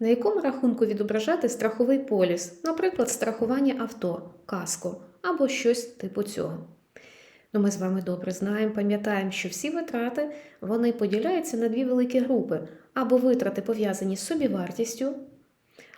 На якому рахунку відображати страховий поліс, наприклад, страхування авто, каско або щось типу цього. Ну, ми з вами добре знаємо, пам'ятаємо, що всі витрати вони поділяються на дві великі групи: або витрати пов'язані з собівартістю,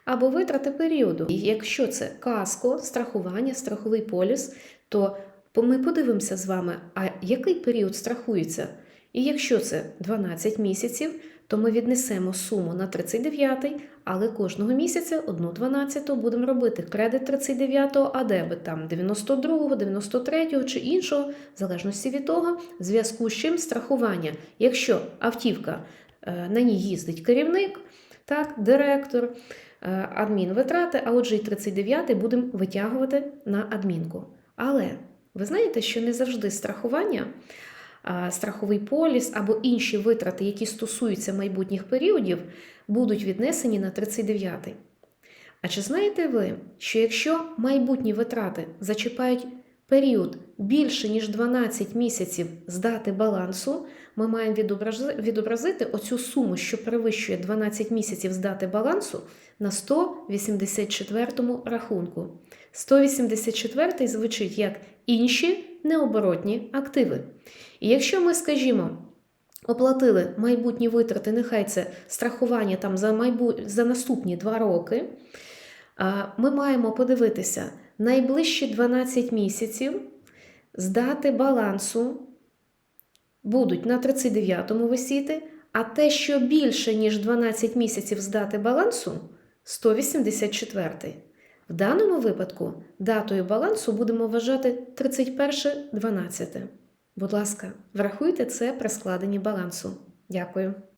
або витрати періоду. І якщо це каско, страхування, страховий поліс, то ми подивимося з вами, а який період страхується. І якщо це 12 місяців, то ми віднесемо суму на 39, але кожного місяця одну 12 будемо робити кредит 39, а дебет там 92, 93 чи іншого, в залежності від того, в зв'язку з чим страхування. Якщо автівка е, на ній їздить керівник, так, директор, е, адмінвитрати, а отже, і 39 будемо витягувати на адмінку. Але ви знаєте, що не завжди страхування, страховий поліс або інші витрати, які стосуються майбутніх періодів, будуть віднесені на 39. А чи знаєте ви, що якщо майбутні витрати зачіпають період більше ніж 12 місяців з дати балансу, ми маємо відобразити оцю суму, що перевищує 12 місяців з дати балансу, на 184 рахунку. 184 звучить як інші необоротні активи. І якщо ми, скажімо, оплатили майбутні витрати, нехай це страхування там за, майбу... за наступні 2 роки, ми маємо подивитися найближчі 12 місяців з дати балансу будуть на 39-му висіти, а те, що більше, ніж 12 місяців з дати балансу 184. В даному випадку датою балансу будемо вважати 31.12. Будь ласка, врахуйте це при складенні балансу. Дякую.